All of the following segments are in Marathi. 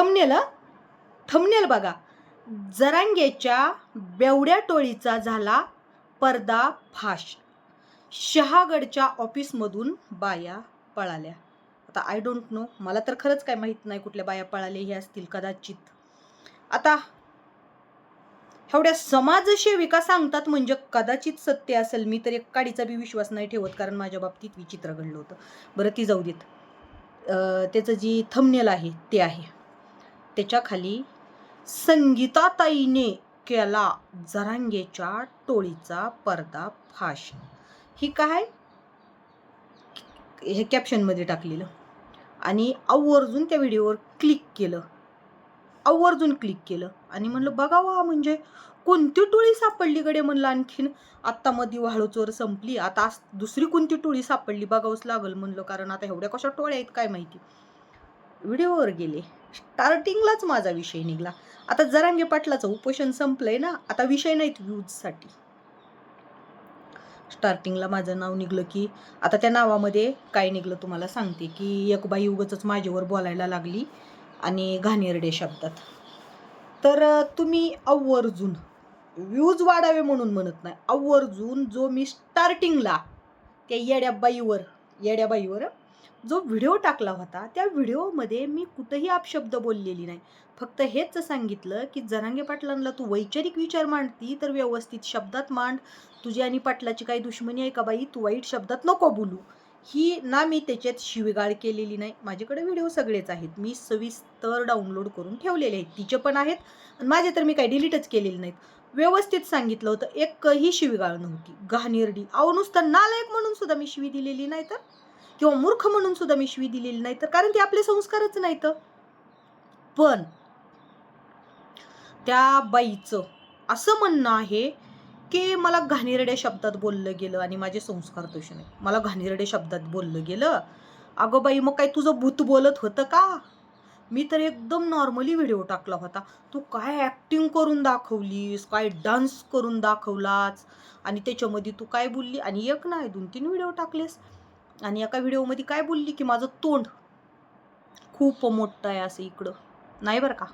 थमनेल थमनेल बघा. जरांगेच्या बेवड्या टोळीचा झाला पर्दा फाश शहागडच्या ऑफिसमधून बाया पळाल्या. आता आय डोंट नो मला तर खरंच काय माहीत नाही कुठल्या बाया पळाल्या हे असतील कदाचित. आता एवढ्या समाजसेविका सांगतात म्हणजे कदाचित सत्य असेल. मी तर एक काडीचा बी विश्वास नाही ठेवत कारण माझ्या बाबतीत विचित्र घडलं होतं. बरं ती जाऊ देत. त्याचं जी थमनेल आहे ते आहे. त्याच्याखाली संगीताताईने केला जरांगेच्या टोळीचा पर्दा फाश. ही काय? हे कॅप्शनमध्ये टाकलेलं. आणि आवर्जून त्या व्हिडिओवर क्लिक केलं. आवर्जून क्लिक केलं. आणि म्हणलं बघावा हो, म्हणजे कोणती टोळी सापडली गडे म्हणलं आणखीन. आत्ता मध्ये वाळूचोर संपली. आता दुसरी कोणती टोळी सापडली? बघावंच लागल. म्हणलं कारण आता एवढ्या कशा टोळ्या आहेत काय माहिती? व्हिडिओवर गेले. स्टार्टिंगलाच माझा विषय निघाला. आता जरांगे पाटलाचं उपोषण संपलंय ना आता विषय नाहीत व्ह्यूजसाठी स्टार्टिंगला माझं नाव निघलं की आता त्या नावामध्ये काय निघलं तुम्हाला सांगते की एक बाई उगच माझ्यावर बोलायला लागली आणि घाणेरडे शब्दात. तर तुम्ही आवर्जून व्ह्यूज वाढावे म्हणून म्हणत नाही. आवर्जून जो मी स्टार्टिंगला त्या येड्या बाईवर येड्या बाईवर जो व्हिडिओ टाकला होता त्या व्हिडिओमध्ये मी कुठंही अपशब्द बोललेली नाही. फक्त हेच सांगितलं की जरांगे पाटलांना तू वैचारिक विचार मांडती तर व्यवस्थित शब्दात मांड. तुझी आणि पाटलाची काही दुश्मनी आहे का बाई? तू वाईट शब्दात नको बोलू. ही ना मी त्याच्यात शिवीगाळ केलेली नाही. माझ्याकडे व्हिडिओ सगळेच आहेत. मी सविस्तर डाउनलोड करून ठेवलेले आहेत. तिचे पण आहेत आणि माझे तर मी काही डिलीटच केलेले नाहीत. व्यवस्थित सांगितलं होतं. एकही शिवीगाळ नव्हती. घाणेरडी. अहो नुसतं नालायक म्हणून सुद्धा मी शिवी दिलेली नाही तर? किंवा मूर्ख म्हणून सुद्धा मी शिवी दिलेली नाही तर कारण ते आपले संस्कारच नाहीत. पण त्या बाईचं असं म्हणणं आहे की मला घाणेरड्या शब्दात बोललं गेलं आणि माझे संस्कार तसे नाही. मला घाणेरड्या शब्दात बोललं गेलं. अगं बाई मग काय तुझं भूत बोलत होतं का? मी तर एकदम नॉर्मली व्हिडिओ टाकला होता. तू काय ॲक्टिंग करून दाखवलीस? काय डान्स करून दाखवलाच आणि त्याच्यामध्ये तू काय बोलली? आणि एक नाही दोन तीन व्हिडिओ टाकलेस. आणि एका व्हिडिओमध्ये काय बोलली की माझं तोंड खूप मोठं आहे असं इकडं. नाही बरं का?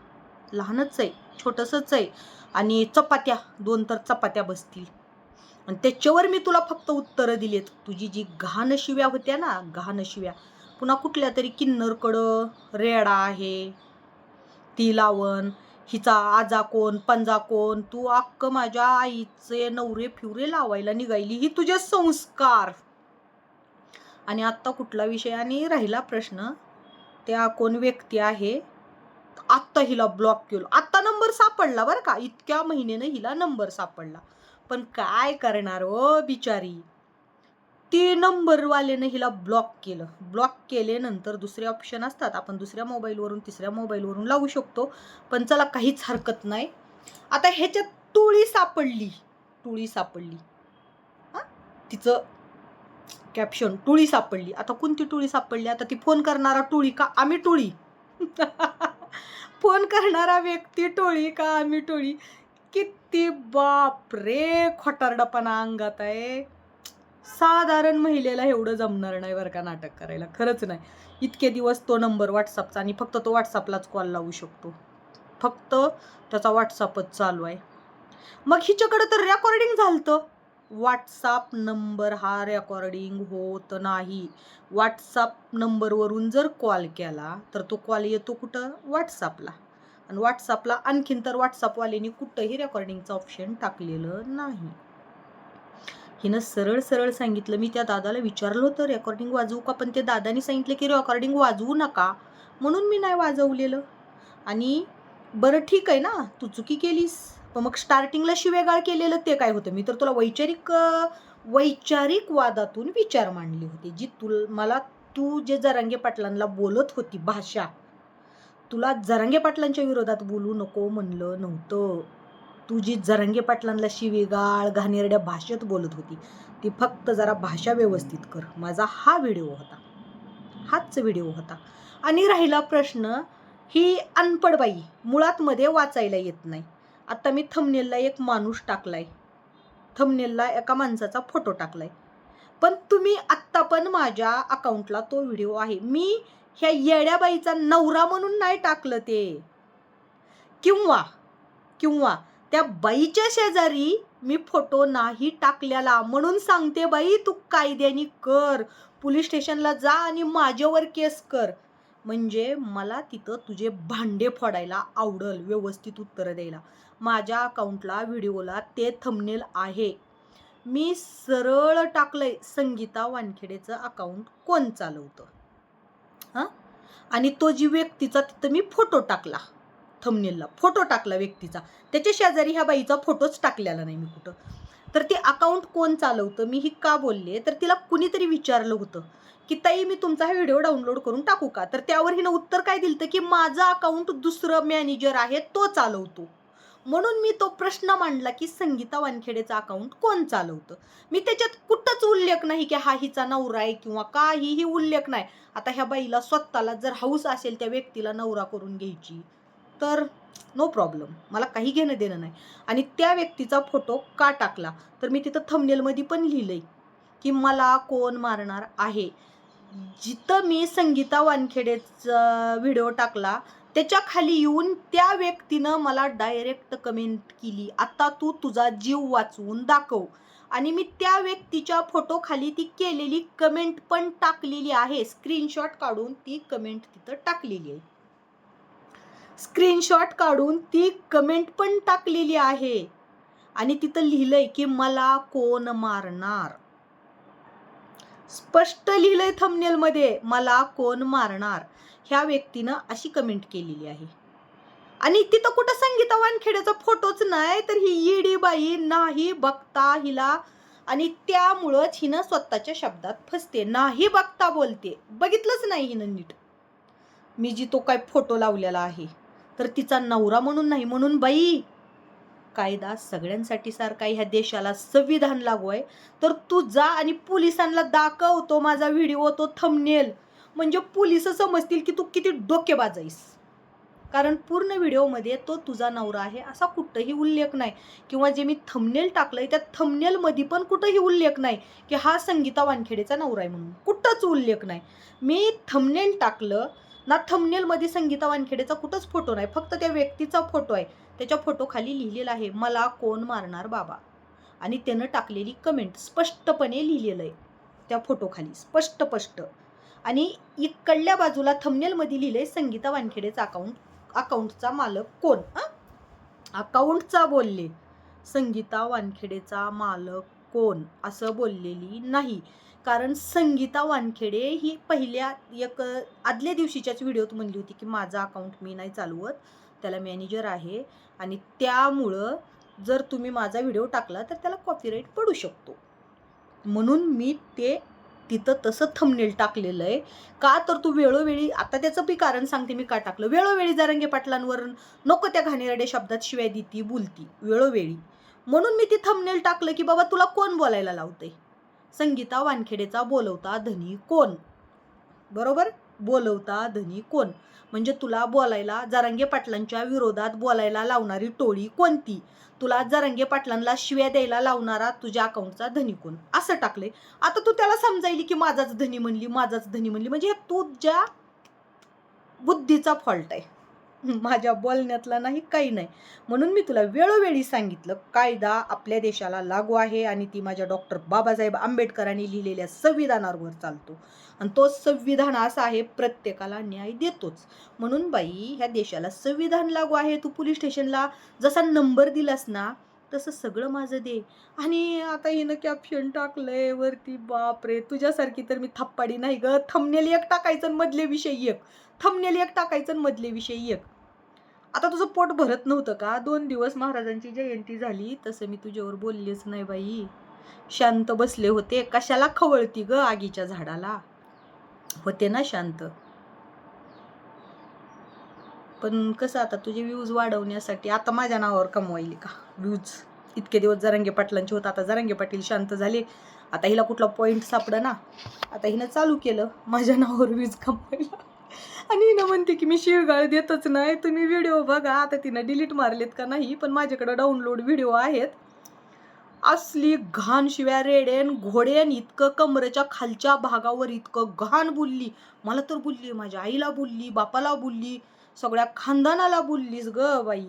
लहानच आहे छोटंसंच आहे. आणि चपात्या दोन तर चपात्या बसतील. आणि त्याच्यावर मी तुला फक्त उत्तरं दिलेत. तुझी जी घाण शिव्या होत्या ना घाण शिव्या पुन्हा कुठल्या तरी किन्नरकडं रेडा आहे ती लावण हिचा आजा कोण पंजा कोण तू अक्क माझ्या आईचे नवरे फिवरे लावायला निघायली. ही तुझे संस्कार. आणि आत्ता कुठला विषय आणि राहिला प्रश्न त्या कोण व्यक्ती आहे आत्ता हिला ब्लॉक केलं. आत्ता नंबर सापडला बरं का. इतक्या महिन्यानं हिला नंबर सापडला. पण काय करणार ओ बिचारी? ते नंबरवाल्यानं हिला ब्लॉक केलं. ब्लॉक केल्यानंतर दुसरे ऑप्शन असतात. आपण दुसऱ्या मोबाईलवरून तिसऱ्या मोबाईलवरून लावू शकतो. पण चला काहीच हरकत नाही. आता ह्याच्यात टोळी सापडली. टोळी सापडली. हां? तिचं कॅप्शन टोळी सापडली. आता कोणती टोळी सापडली? आता ती फोन करणारा टोळी का आम्ही टोळी? फोन करणारा व्यक्ती टोळी का आम्ही टोळी? किती बाप रे खोटारडपणा अंगात आहे. साधारण महिलेला एवढं जमणार नाही बरं का नाटक करायला. खरंच नाही. इतके दिवस तो नंबर व्हॉट्सअपचा आणि फक्त तो व्हॉट्सअपलाच कॉल लावू शकतो. फक्त त्याचा व्हॉट्सअपच चालू आहे. मग हिच्याकडं तर रेकॉर्डिंग झालतं. व्हॉट्सअप नंबर हा रेकॉर्डिंग होत नाही. व्हॉट्सअप नंबरवरून जर कॉल केला तर तो कॉल येतो कुठं? व्हॉट्सअपला आणि व्हॉट्सअपला आणखीन तर व्हॉट्सअपवाल्यांनी कुठंही रेकॉर्डिंगचं ऑप्शन टाकलेलं नाही. हिनं सरळ सरळ सांगितलं मी त्या दादाला विचारलं होतं रेकॉर्डिंग वाजवू का? पण ते दादानी सांगितलं की रेकॉर्डिंग वाजवू नका. म्हणून मी नाही वाजवलेलं. आणि बरं ठीक आहे ना तू चुकी केलीस. पण मग स्टार्टिंगला शिवेगाळ केलेलं ते काय होतं? मी तर तुला वैचारिक वैचारिक वादातून विचार मांडली होती जी तुल मला तू जे जरांगे पाटलांना बोलत होती भाषा तुला जरांगे पाटलांच्या विरोधात बोलू नको म्हणलं नव्हतं. तू जी जरांगे पाटलांना शिवीगाळ घाणेरड्या भाषेत बोलत होती ती फक्त जरा भाषा व्यवस्थित कर. माझा हा व्हिडिओ होता. हाच व्हिडिओ होता. आणि राहिला प्रश्न ही अनपड बाई मुळात मध्ये वाचायला येत नाही. आत्ता मी थमनेलला एक माणूस टाकलाय. थमनेलला एका माणसाचा फोटो टाकलाय. पण तुम्ही आत्ता पण माझ्या अकाउंटला तो व्हिडिओ आहे. मी ह्या येड्याबाईचा नवरा म्हणून नाही टाकलं ते. किंवा किंवा त्या बाईच्या शेजारी मी फोटो नाही टाकलेला म्हणून सांगते बाई तू कायद्याने कर. पोलीस स्टेशनला जा आणि माझ्यावर केस कर. म्हणजे मला तिथं तुझे भांडे फोडायला आवडल व्यवस्थित उत्तरं द्यायला. माझ्या अकाउंटला व्हिडिओला ते थंबनेल आहे. मी सरळ टाकलंय संगीता वानखेडेचं अकाउंट कोण चालवतं हां? आणि तो जी व्यक्तीचा तिथं मी फोटो टाकला. थंबनेलला फोटो टाकला व्यक्तीचा. त्याच्या शेजारी ह्या बाईचा फोटोच टाकलेला नाही मी कुठं. तर ते अकाउंट कोण चालवतं? मी ही का बोलले तर तिला कुणीतरी विचारलं होतं की ताई मी तुमचा हा व्हिडिओ डाउनलोड करून टाकू का? तर त्यावर हिनं उत्तर काय दिलं की माझं अकाउंट दुसरं मॅनेजर आहे तो चालवतो. म्हणून मी तो प्रश्न मांडला की संगीता वानखेडेचं अकाउंट कोण चालवतं? मी त्याच्यात कुठंच उल्लेख नाही की हा हिचा नवरा आहे किंवा काहीही उल्लेख नाही. आता ह्या बाईला स्वतःला जर हाऊस असेल त्या व्यक्तीला नवरा करून घ्यायची तर नो प्रॉब्लेम. मला काही घेणं देणं नाही. आणि त्या व्यक्तीचा फोटो का टाकला? तर मी तिथं थंबनेलमध्ये पण लिहिलं आहे की मला कोण मारणार आहे. जिथं मी संगीता वानखेडेचा व्हिडिओ टाकला त्याच्याखाली येऊन त्या व्यक्तीनं मला डायरेक्ट कमेंट केली आता तू तुझा जीव वाचवून दाखव. आणि मी त्या व्यक्तीच्या फोटो खाली ती केलेली कमेंट पण टाकलेली आहे. स्क्रीनशॉट काढून ती कमेंट तिथं टाकलेली आहे. स्क्रीनशॉट काढून ती कमेंट पण टाकलेली आहे. आणि तिथं लिहिलंय की मला कोण मारणार? स्पष्ट लिहिलंय थमनेलमध्ये मला कोण मारणार? ह्या व्यक्तीनं अशी कमेंट केलेली आहे. आणि तिथं कुठं संगीता वानखेड्याचा फोटोच नाही तर ही ईडी बाई नाही बघता हिला. आणि त्यामुळंच हिनं स्वतःच्या शब्दात फसते. नाही बघता बोलते. बघितलंच नाही हिनं नीट. मी जी तो काय फोटो लावलेला आहे. तर तिचा नवरा म्हणून नाही म्हणून बाई. कायदा सगळ्यांसाठी सारखा ह्या देशाला संविधान लागू आहे. तर तू जा आणि पोलिसांना दाखव. तो माझा व्हिडिओ तो थंबनेल म्हणजे पोलीस समजतील की तू किती डोकेबाज आहेस. कारण पूर्ण व्हिडिओमध्ये तो तुझा नवरा आहे असा कुठंही उल्लेख नाही. किंवा जे मी थंबनेल टाकलंय त्या थंबनेलमध्ये पण कुठंही उल्लेख नाही की हा संगीता वानखेडेचा नवरा आहे म्हणून. कुठंच उल्लेख नाही. मी थंबनेल टाकलं ना थंबनेलमध्ये संगीता वानखेडेचा कुठंच फोटो नाही फक्त त्या व्यक्तीचा फोटो आहे. त्याच्या फोटो खाली लिहिलेला आहे मला कोण मारणार बाबा? आणि त्यानं टाकलेली कमेंट स्पष्टपणे लिहिलेलं आहे त्या फोटोखाली स्पष्ट स्पष्ट. आणि इकडल्या बाजूला थंबनेलमध्ये आहे संगीता वानखेडेचा अकाउंट अकाउंटचा मालक कोण? अकाउंटचा बोलले. संगीता वानखेडेचा मालक कोण? असं बोललेली नाही. कारण संगीता वानखेडे ही पहिल्या एक आदल्या दिवशीच्याच व्हिडिओत म्हणली होती की माझा अकाउंट मी नाही चालवत त्याला मॅनेजर आहे आणि त्यामुळं जर तुम्ही माझा व्हिडिओ टाकला तर त्याला कॉपीराईट पडू शकतो. म्हणून मी ते तिथं तसं थंबनेल टाकलेलं आहे. का तर तू वेळोवेळी आता त्याचं बी कारण सांगते मी का टाकलं. वेळोवेळी जारंगे पाटलांवर नको त्या घाणेरड्या शब्दात शिवाय देती बोलती वेळोवेळी. म्हणून मी ती थंबनेल टाकलं की बाबा तुला कोण बोलायला लावते संगीता वानखेडेचा बोलवता धनी कोण? बरोबर? बोलवता धनी कोण? म्हणजे तुला बोलायला जरंगे पाटलांच्या विरोधात बोलायला लावणारी टोळी कोणती? तुला जरंगे पाटलांना शिव्या द्यायला लावणारा तुझ्या अकाउंटचा धनी कोण? असं टाकले आता तू त्याला समजायली की माझाच धनी म्हणली माझाच धनी म्हणली. म्हणजे हे तुझ्या बुद्धीचा फॉल्ट आहे. माझ्या बोलण्यातला नाही काही नाही. म्हणून मी तुला वेळोवेळी सांगितलं कायदा आपल्या देशाला लागू आहे आणि ती माझ्या डॉक्टर बाबासाहेब आंबेडकरांनी लिहिलेल्या संविधानावर चालतो. आणि तो संविधान असा आहे प्रत्येकाला न्याय देतोच. म्हणून बाई ह्या देशाला संविधान लागू आहे. तू पोलीस स्टेशनला जसा नंबर दिलास ना तसं सगळं माझं दे. आणि आता हिनं कॅप्शन टाकलंय वरती बापरे तुझ्यासारखी तर मी थप्पाडी नाही ग. थमनेल एक टाकायचं आणि मधले विषय एक. थमनेल एक टाकायचं मधले विषय एक. आता तुझं पोट भरत नव्हतं का? दोन दिवस महाराजांची जयंती झाली तसं मी तुझ्यावर बोललेच नाही बाई. शांत बसले होते. कशाला खवळती ग आगीच्या झाडाला? होते ना शांत. पण कसं आता तुझे व्ह्यूज वाढवण्यासाठी आता माझ्या नावावर कमवायली का? व्ह्यूज इतके दिवस जरांगे पाटलांचे होत आता जरांगे पाटील शांत झाले. आता हिला कुठला पॉईंट सापडा ना आता हिनं चालू केलं. माझ्या नावावर व्ह्यूज कमवायला. आणि हिनं म्हणते की मी शिवगाळ देतच नाही. तुम्ही व्हिडिओ बघा. आता तिनं डिलीट मारलेत का नाही पण माझ्याकडं डाउनलोड व्हिडिओ आहेत. असली घाण शिव्या रेडेन घोडेन इतकं कमरेच्या खालच्या भागावर इतकं घाण बोलली. मला तर बोलली माझ्या आईला बोलली बापाला बोलली सगळ्या खानदानाला बोललीस ग बाई.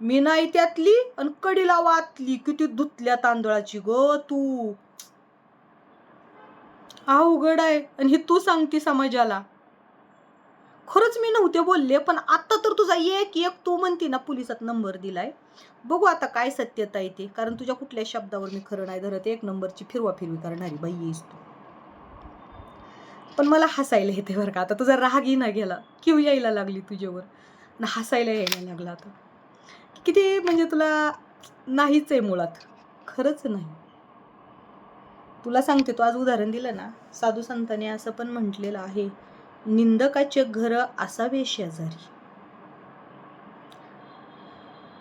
मी नाही त्यातली आणि कडीला वातली. किती धुतल्या तांदळाची ग तू. अवघड आहे. आणि हे तू सांगती समाजाला. खरंच मी नव्हते बोलले पण आत्ता तर तुझा एक एक तू म्हणते ना पोलिसात नंबर दिलाय. बघू आता काय सत्यता येते कारण तुझ्या कुठल्या शब्दावर मी खरं नाही धरत एक नंबरची फिरवा फिरवी करणारी बाई येस तू. पण मला हसायला येते बरं का आता तुझा राग ना गेला किव यायला लागली तुझ्यावर. ना हसायला यायला लागला आता. किती म्हणजे तुला नाहीच आहे मुळात खरंच नाही. तुला सांगते तू आज उदाहरण दिलं ना साधू संतांनी असं पण म्हटलेलं आहे निंदकाचे घर असावे शेजारी.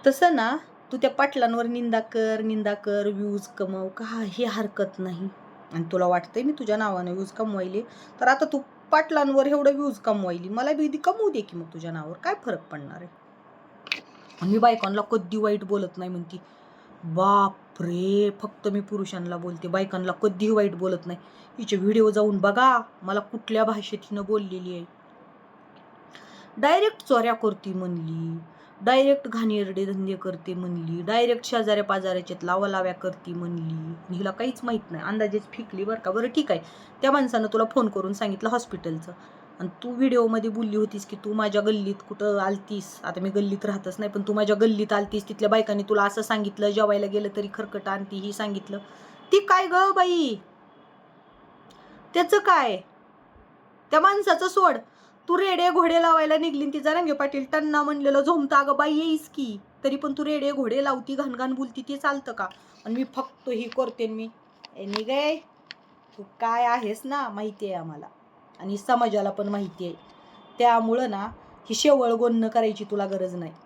तसं ना तू त्या पाटलांवर निंदा कर निंदा कर व्ह्यूज कमव काही हरकत नाही. आणि तुला वाटतंय मी तुझ्या नावानं व्ह्यूज कमवायले? तर आता तू पाटलांवर एवढं व्ह्यूज कमवायली. मला बी कमवू दे की मग तुझ्या नावावर. काय फरक पडणार आहे? मी बायकांना कधी वाईट बोलत नाही म्हणती. बाप रे फक्त मी पुरुषांना बोलते बायकांना कधीही वाईट बोलत नाही. हिचे व्हिडिओ जाऊन बघा मला कुठल्या भाषेत हिनं बोललेली आहे. डायरेक्ट चोऱ्या करती म्हणली डायरेक्ट घाणेरडे धंदे करते म्हणली डायरेक्ट शेजाऱ्या पाजाऱ्याच्यात लावा लाव्या करते म्हणली. हिला काहीच माहीत नाही अंदाजेच फिकली बरं का? बरं ठीक आहे. त्या माणसानं तुला फोन करून सांगितलं हॉस्पिटलचं आणि तू व्हिडिओमध्ये बोलली होतीस की तू माझ्या गल्लीत कुठं आलतीस. आता मी गल्लीत राहतच नाही पण तू माझ्या गल्लीत आलतीस. तिथल्या बायकांनी तुला असं सांगितलं जेवायला गेलं तरी खरकट आणती ही सांगितलं. ती काय ग बाई? त्याचं काय? त्या माणसाचं सोड. तू रेडे घोडे लावायला निघली तिचा रंगे पाटील टन्ना म्हणलेलं झोमता अगं बाई येईस की. तरी पण तू रेडे घोडे लावती घाणघाण बोलती ते चालतं का? आणि मी फक्त ही करते मी. ए निघाय तू काय आहेस ना? माहिती आहे आम्हाला. आणि समाजाला पण माहिती आहे. त्यामुळं ना ही शेवळ गोंधण करायची तुला गरज नाही.